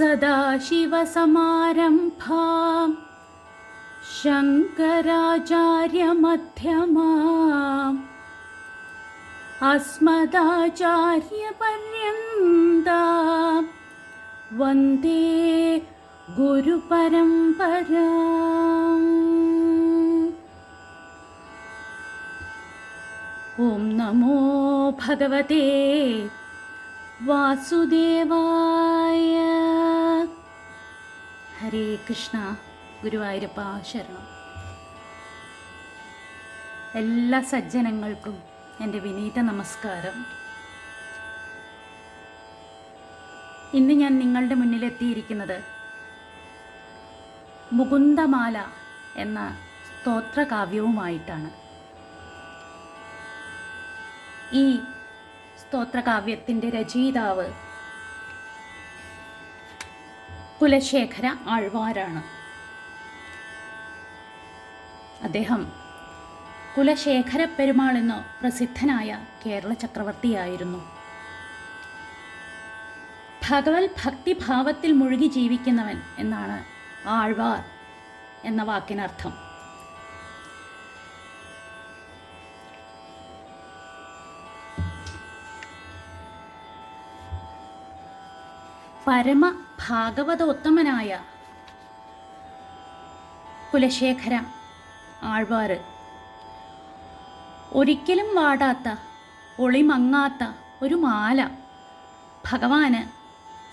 सदाशिवसमारम्भा शङ्कराचार्यमध्यमाम् अस्मदाचार्यपर्यन्ता वन्दे गुरुपरम्परा ॐ नमो भगवते वासुदेवाय। ഹരേ കൃഷ്ണ ഗുരുവായൂരപ്പ ശരണം. എല്ലാ സജ്ജനങ്ങൾക്കും എന്റെ വിനീത നമസ്കാരം. ഇന്ന് ഞാൻ നിങ്ങളുടെ മുന്നിലെത്തിയിരിക്കുന്നത് മുകുന്ദമാല എന്ന സ്തോത്രകാവ്യവുമായിട്ടാണ്. ഈ സ്തോത്രകാവ്യത്തിന്റെ രചയിതാവ് കുലശേഖര ആഴ്വാരാണ്. അദ്ദേഹം കുലശേഖര പെരുമാൾ എന്ന പ്രസിദ്ധനായ കേരള ചക്രവർത്തിയായിരുന്നു. ഭഗവത് ഭക്തിഭാവത്തിൽ മുഴുകി ജീവിക്കുന്നവൻ എന്നാണ് ആഴ്വാർ എന്ന വാക്കിനർത്ഥം. പരമ ഭാഗവതോത്തമനായ കുലശേഖര ആൾവാർ ഒരിക്കലും വാടാത്ത ഒളിമങ്ങാത്ത ഒരു മാല ഭഗവാന്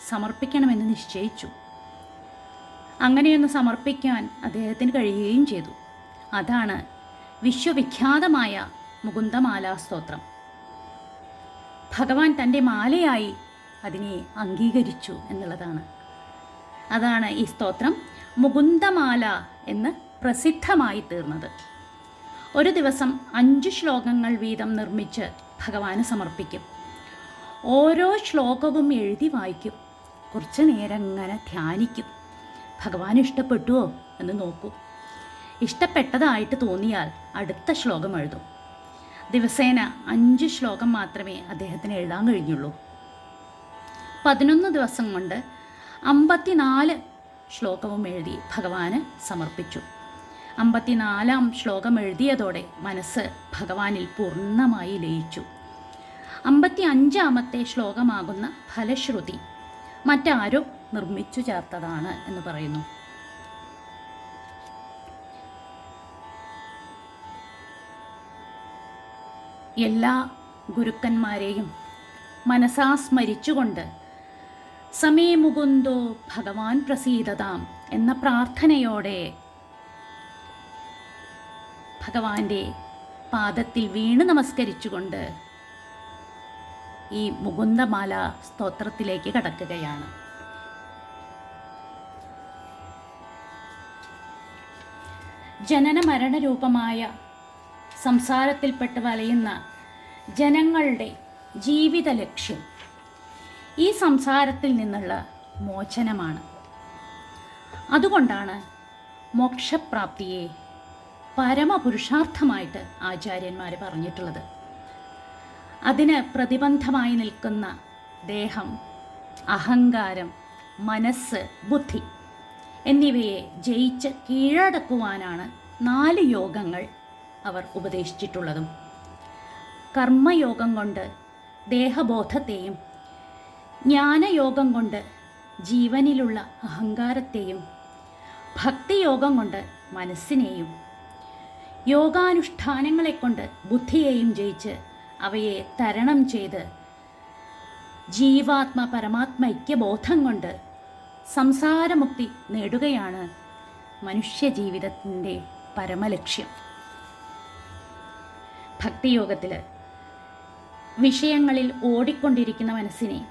സമർപ്പിക്കണമെന്ന് നിശ്ചയിച്ചു. അങ്ങനെയൊന്ന് സമർപ്പിക്കാൻ അദ്ദേഹത്തിന് കഴിയുകയും ചെയ്തു. അതാണ് വിശ്വവിഖ്യാതമായ മുകുന്ദമാലാസ്തോത്രം. ഭഗവാൻ തന്റെ മാലയായി അതിനെ അംഗീകരിച്ചു എന്നുള്ളതാണ്. അതാണ് ഈ സ്തോത്രം. മുകുന്ദമാല എന്ന് പ്രസിദ്ധമായി തീർന്നത്. ഒരു ദിവസം അഞ്ച് ശ്ലോകങ്ങൾ വീതം നിർമ്മിച്ച് ഭഗവാന് സമർപ്പിക്കും. ഓരോ ശ്ലോകവും എഴുതി വായിക്കും. കുറച്ച് നേരം ഇങ്ങനെ ധ്യാനിക്കും. ഭഗവാൻ ഇഷ്ടപ്പെട്ടുവോ എന്ന് നോക്കൂ. ഇഷ്ടപ്പെട്ടതായിട്ട് തോന്നിയാൽ അടുത്ത ശ്ലോകം എഴുതും. ദിവസേന അഞ്ച് ശ്ലോകം മാത്രമേ അദ്ദേഹത്തിന് എഴുതാൻ കഴിഞ്ഞുള്ളൂ. പതിനൊന്ന് ദിവസം കൊണ്ട് അമ്പത്തിനാല് ശ്ലോകവും എഴുതി ഭഗവാന് സമർപ്പിച്ചു. അമ്പത്തിനാലാം ശ്ലോകം എഴുതിയതോടെ മനസ്സ് ഭഗവാനിൽ പൂർണമായി ലയിച്ചു. അമ്പത്തി അഞ്ചാമത്തെ ശ്ലോകമാകുന്ന ഫലശ്രുതി മറ്റാരോ നിർമ്മിച്ചു ചേർത്തതാണ് എന്ന് പറയുന്നു. എല്ലാ ഗുരുക്കന്മാരെയും മനസാ സ്മരിച്ചുകൊണ്ട് സമേ മുകുന്ദോ ഭഗവാൻ പ്രസീതതാം എന്ന പ്രാർത്ഥനയോടെ ഭഗവാന്റെ പാദത്തിൽ വീണ് നമസ്കരിച്ചുകൊണ്ട് ഈ മുകുന്ദമാല സ്തോത്രത്തിലേക്ക് കടക്കുകയാണ്. ജനന മരണരൂപമായ സംസാരത്തിൽപ്പെട്ട് വലയുന്ന ജനങ്ങളുടെ ജീവിത ലക്ഷ്യം ഈ സംസാരത്തിൽ നിന്നുള്ള മോചനമാണ്. അതുകൊണ്ടാണ് മോക്ഷപ്രാപ്തിയെ പരമപുരുഷാർത്ഥമായിട്ട് ആചാര്യന്മാർ പറഞ്ഞിട്ടുള്ളത്. അതിന് പ്രതിബന്ധമായി നിൽക്കുന്ന ദേഹം അഹങ്കാരം മനസ്സ് ബുദ്ധി എന്നിവയെ ജയിച്ച് കീഴടക്കുവാനാണ് നാല് യോഗങ്ങൾ അവർ ഉപദേശിച്ചിട്ടുള്ളതും. കർമ്മയോഗം കൊണ്ട് ദേഹബോധത്തെയും ജ്ഞാനയോഗം കൊണ്ട് ജീവനിലുള്ള അഹങ്കാരത്തെയും ഭക്തിയോഗം കൊണ്ട് മനസ്സിനെയും യോഗാനുഷ്ഠാനങ്ങളെ കൊണ്ട് ബുദ്ധിയെയും ജയിച്ച് അവയെ തരണം ചെയ്ത് ജീവാത്മ പരമാത്മ ഐക്യബോധം കൊണ്ട് സംസാരമുക്തി നേടുകയാണ് മനുഷ്യജീവിതത്തിന്റെ പരമലക്ഷ്യം. ഭക്തിയോഗത്തിൽ വിഷയങ്ങളിൽ ഓടിക്കൊണ്ടിരിക്കുന്ന മനസ്സിനെ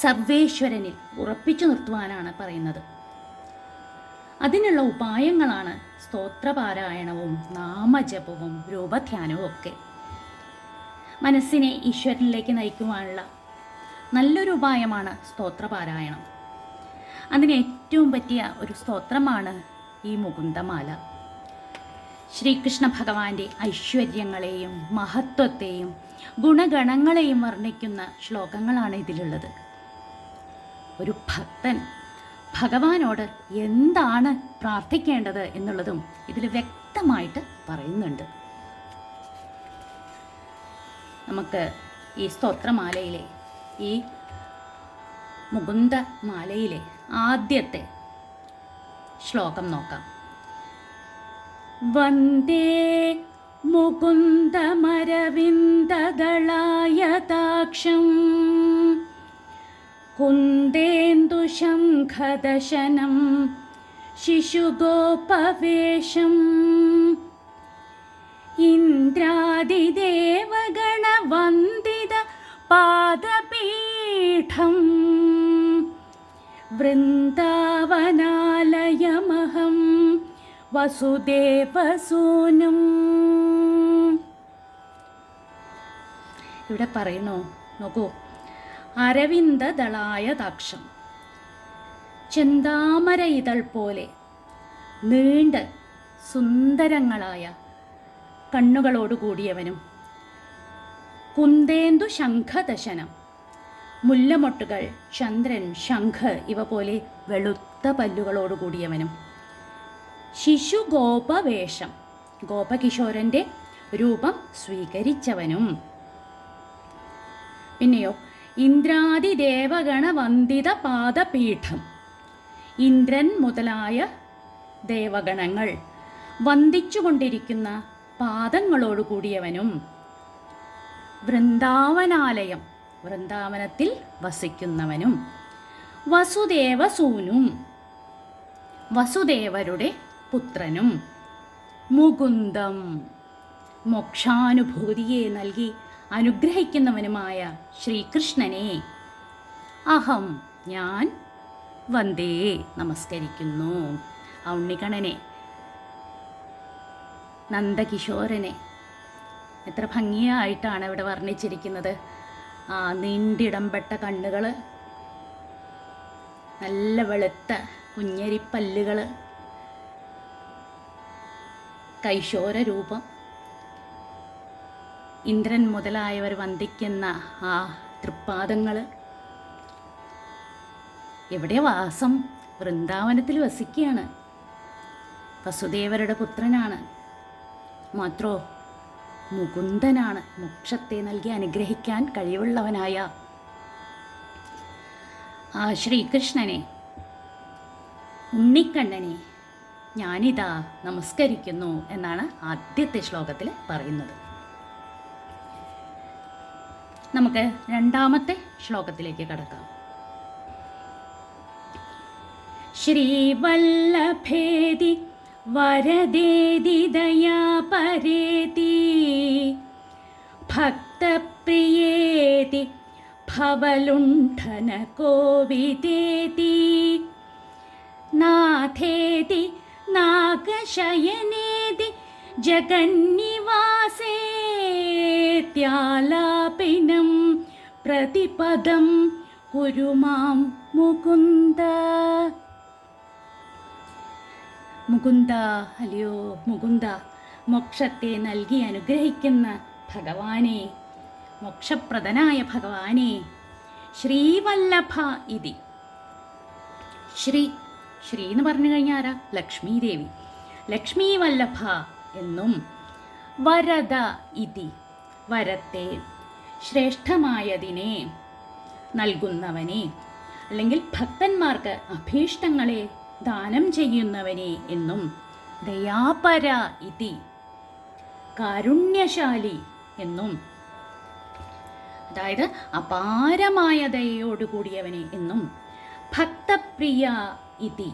സർവേശ്വരനിൽ ഉറപ്പിച്ചു നിർത്തുവാനാണ് പറയുന്നത്. അതിനുള്ള ഉപായങ്ങളാണ് സ്തോത്രപാരായണവും നാമജപവും രൂപധ്യാനവും ഒക്കെ. മനസ്സിനെ ഈശ്വരനിലേക്ക് നയിക്കുവാനുള്ള നല്ലൊരു ഉപായമാണ് സ്തോത്രപാരായണം. അതിന് ഏറ്റവും പറ്റിയ ഒരു സ്തോത്രമാണ് ഈ മുകുന്ദമാല. ശ്രീകൃഷ്ണ ഭഗവാന്റെ ഐശ്വര്യങ്ങളെയും മഹത്വത്തെയും ഗുണഗണങ്ങളെയും വർണിക്കുന്ന ശ്ലോകങ്ങളാണ് ഇതിലുള്ളത്. ഒരു ഭക്തൻ ഭഗവാനോട് എന്താണ് പ്രാർത്ഥിക്കേണ്ടത് എന്നുള്ളതും ഇതിൽ വ്യക്തമായിട്ട് പറയുന്നുണ്ട്. നമുക്ക് ഈ സ്തോത്രമാലയിലെ ഈ മുകുന്ദ മാലയിലെ ആദ്യത്തെ ശ്ലോകം നോക്കാം. വന്ദേ മുകുന്ദമരവിന്ദദളായതാക്ഷം കുന്ദേന്ദുശംഖദശനം ശിശുഗോപവേശം ഇന്ദ്രാദിദേവഗണവന്ദിത പാദപീഠം. വൃന്ദാവനാലയമഹം വസുദേവസൂനും. ഇവിടെ പറയണോ? നോക്കൂ. അരവിന്ദദളായ ദാക്ഷം. ചെന്താമര ഇതൾ പോലെ നീണ്ട സുന്ദരങ്ങളായ കണ്ണുകളോട് കൂടിയവനും കുന്തേന്ദു ശംഖദശനം മുല്ലമൊട്ടുകൾ ചന്ദ്രൻ ശംഖ് ഇവ പോലെ വെളുത്ത പല്ലുകളോട് കൂടിയവനും. ശിശു ഗോപവേഷം ഗോപകിശോരന്റെ രൂപം സ്വീകരിച്ചവനും. പിന്നെയോ ഇന്ദ്രാദിദേവഗണ വന്ദിത പാദപീഠം ഇന്ദ്രൻ മുതലായ ദേവഗണങ്ങൾ വന്ദിച്ചുകൊണ്ടിരിക്കുന്ന പാദങ്ങളോട് കൂടിയവനും വൃന്ദാവനാലയം വൃന്ദാവനത്തിൽ വസിക്കുന്നവനും വസുദേവസൂനും വസുദേവരുടെ പുത്രനും. മുകുന്ദം മോക്ഷാനുഭൂതിയെ നൽകി അനുഗ്രഹിക്കുന്നവനുമായ ശ്രീകൃഷ്ണനെ. അഹം ഞാൻ വന്ദേ നമസ്കരിക്കുന്നു. ആ ഉണ്ണിക്കണ്ണനെ നന്ദകിശോരനെ എത്ര ഭംഗിയായിട്ടാണ് ഇവിടെ വർണിച്ചിരിക്കുന്നത്. ആ നീണ്ടിടംപെട്ട കണ്ണുകൾ നല്ല വെളുത്ത കുഞ്ഞരിപ്പല്ലുകൾ കൈശോര രൂപം ഇന്ദ്രൻ മുതലായവർ വന്ദിക്കുന്ന ആ തൃപ്പാദങ്ങൾ. എവിടെ വാസം? വൃന്ദാവനത്തിൽ വസിക്കുകയാണ്. വസുദേവരുടെ പുത്രനാണ്. മാത്രോ മുകുന്ദനാണ് മോക്ഷത്തെ നൽകി അനുഗ്രഹിക്കാൻ കഴിവുള്ളവനായ ആ ശ്രീകൃഷ്ണനെ. ഉണ്ണിക്കണ്ണനെ ഞാനിതാ നമസ്കരിക്കുന്നു എന്നാണ് ആദ്യത്തെ ശ്ലോകത്തിൽ പറയുന്നത്. നമുക്ക് രണ്ടാമത്തെ ശ്ലോകത്തിലേക്ക് കടക്കാം. ശ്രീവല്ലഭേതി വരദേതി ദയാപരേതി ഭക്തപ്രിയേതി ഭവലുണ്ഠന കോവിദേതി നാഥേതി നാഗശയനേതി ജഗന്നിവാസേത്യാലാപിനം പ്രതിപദം കുരുമാം മുകുന്ദ മുകുന്ദ അല്ലയോ മുകുന്ദ മോക്ഷത്തെ നൽകി അനുഗ്രഹിക്കുന്ന ഭഗവാനെ മോക്ഷപ്രദനായ ഭഗവാനെ ശ്രീവല്ലഭ ഇതി ശ്രീ ശ്രീ എന്ന് പറഞ്ഞു കഴിഞ്ഞാൽ ആരാ ലക്ഷ്മി ദേവി ലക്ഷ്മി വല്ലഭ എന്നും വരദ ഇതി വരത്തെ ശ്രേഷ്ഠമായതിനെ നൽകുന്നവനെ അല്ലെങ്കിൽ ഭക്തന്മാർക്ക് അഭീഷ്ടങ്ങളെ ദാനം ചെയ്യുന്നവനെ എന്നും ദയാപര ഇതി കാരുണ്യശാലി എന്നും അതായത് അപാരമായ ദയയോടുകൂടിയവനെ എന്നും ഭക്തപ്രിയ ഇതി.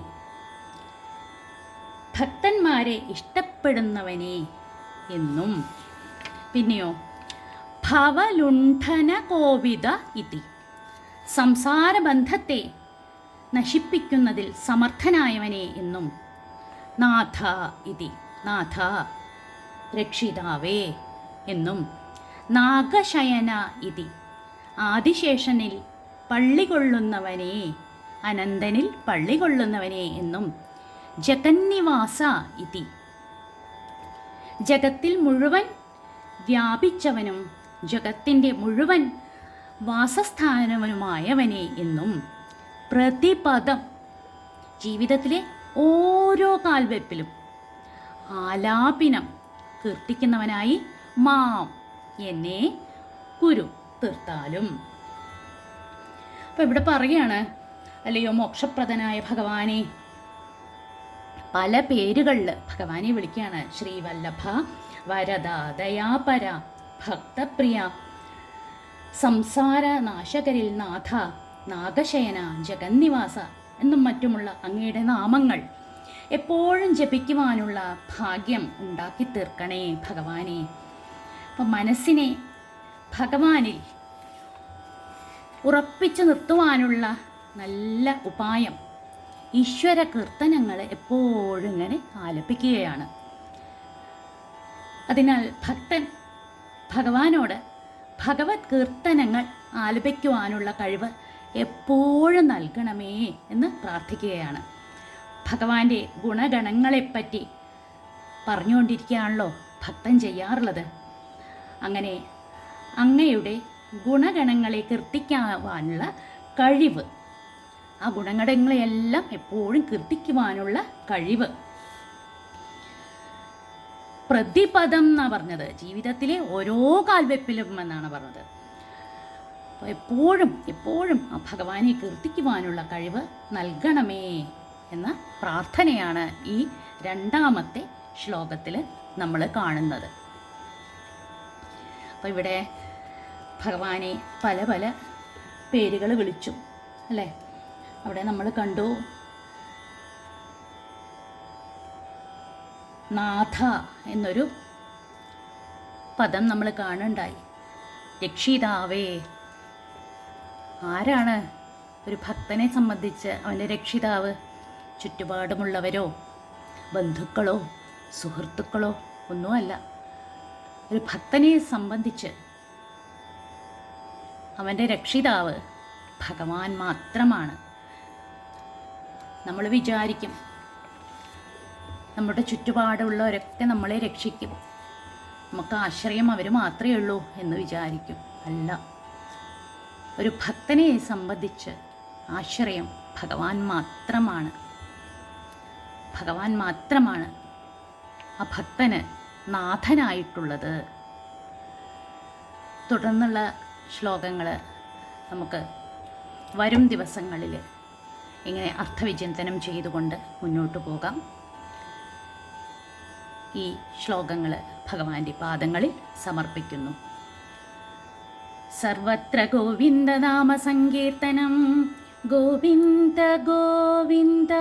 ഭക്തന്മാരെ ഇഷ്ടപ്പെടുന്നവനെ എന്നും. പിന്നെയോ ഭവലുണ്ഠന കോവിത ഇതി. സംസാരബന്ധത്തെ നശിപ്പിക്കുന്നതിൽ സമർത്ഥനായവനെ എന്നും നാഥ ഇതി. നാഥ രക്ഷിതാവേ എന്നും നാഗശയന ഇതി. ആദിശേഷനിൽ പള്ളികൊള്ളുന്നവനെ അനന്തനിൽ പള്ളികൊള്ളുന്നവനെ എന്നും ജഗന്നിവാസ ഇതി. ജഗത്തിൽ മുഴുവൻ വ്യാപിച്ചവനും ജഗത്തിന്റെ മുഴുവൻ വാസസ്ഥാനവനുമായവനെ എന്നും പ്രതിപദം ജീവിതത്തിലെ ഓരോ കാൽവെപ്പിലും ആലാപിനം കീർത്തിക്കുന്നവനായി മാം എന്നെ കുരു തീർത്താലും. അപ്പം ഇവിടെ പറയുകയാണ് അല്ലയോ മോക്ഷപ്രദനായ ഭഗവാനെ. പല പേരുകളിൽ ഭഗവാനെ വിളിക്കുകയാണ്. ശ്രീവല്ലഭ വരദ ദയാപര ഭക്തപ്രിയ. സംസാര നാശകരിൽ നാഥ നാഗശയന ജഗന്നിവാസ എന്നും മറ്റുമുള്ള അങ്ങയുടെ നാമങ്ങൾ എപ്പോഴും ജപിക്കുവാനുള്ള ഭാഗ്യം ഉണ്ടാക്കി തീർക്കണേ ഭഗവാനെ. അപ്പം മനസ്സിനെ ഭഗവാനിൽ ഉറപ്പിച്ചു നിർത്തുവാനുള്ള നല്ല ഉപായം ഈശ്വര കീർത്തനങ്ങൾ എപ്പോഴും ഇങ്ങനെ ആലപിക്കുകയാണ്. അതിനാൽ ഭക്തൻ ഭഗവാനോട് ഭഗവത് കീർത്തനങ്ങൾ ആലപിക്കുവാനുള്ള കഴിവ് എപ്പോഴും നൽകണമേ എന്ന് പ്രാർത്ഥിക്കുകയാണ്. ഭഗവാന്റെ ഗുണഗണങ്ങളെപ്പറ്റി പറഞ്ഞുകൊണ്ടിരിക്കുകയാണല്ലോ ഭക്തൻ ചെയ്യാറുള്ളത്. അങ്ങനെ അങ്ങയുടെ ഗുണഗണങ്ങളെ കീർത്തിക്കുവാനുള്ള കഴിവ് ആ ഗുണഗണങ്ങളെയെല്ലാം എപ്പോഴും കീർത്തിക്കുവാനുള്ള കഴിവ് പ്രതിപദം എന്നാണ് പറഞ്ഞത്. ജീവിതത്തിലെ ഓരോ കാൽവെപ്പിലും എന്നാണ് പറഞ്ഞത്. അപ്പോൾ എപ്പോഴും എപ്പോഴും ആ ഭഗവാനെ കീർത്തിക്കുവാനുള്ള കഴിവ് നൽകണമേ എന്ന പ്രാർത്ഥനയാണ് ഈ രണ്ടാമത്തെ ശ്ലോകത്തിൽ നമ്മൾ കാണുന്നത്. അപ്പോൾ ഇവിടെ ഭഗവാനെ പല പല പേരുകൾ വിളിച്ചു. അല്ലേ? അവിടെ നമ്മൾ കണ്ടു നാഥ എന്നൊരു പദം നമ്മൾ കാണുണ്ടായി. രക്ഷിതാവേ ആരാണ് ഒരു ഭക്തനെ സംബന്ധിച്ച് അവന്റെ രക്ഷിതാവ്? ചുറ്റുപാടുമുള്ളവരോ ബന്ധുക്കളോ സുഹൃത്തുക്കളോ ഒന്നുമല്ല. ഒരു ഭക്തനെ സംബന്ധിച്ച് അവന്റെ രക്ഷിതാവ് ഭഗവാൻ മാത്രമാണ്. നമ്മൾ വിചാരിക്കും നമ്മുടെ ചുറ്റുപാടുള്ളവരൊക്കെ നമ്മളെ രക്ഷിക്കും. നമുക്ക് ആശ്രയം അവർ മാത്രമേ ഉള്ളൂ എന്ന് വിചാരിക്കും. അല്ല. ഒരു ഭക്തനെ സംബന്ധിച്ച് ആശ്രയം ഭഗവാൻ മാത്രമാണ്. ഭഗവാൻ മാത്രമാണ് ആ ഭക്തന് നാഥനായിട്ടുള്ളത്. തുടർന്നുള്ള ശ്ലോകങ്ങൾ നമുക്ക് വരും ദിവസങ്ങളിൽ ഇങ്ങനെ അർത്ഥവിചിന്തനം ചെയ്തുകൊണ്ട് മുന്നോട്ട് പോകാം. ഈ ശ്ലോകങ്ങൾ ഭഗവാന്റെ പാദങ്ങളിൽ സമർപ്പിക്കുന്നു. സർവത്ര ഗോവിന്ദനാമ സങ്കീർത്തനം ഗോവിന്ദ ഗോവിന്ദ.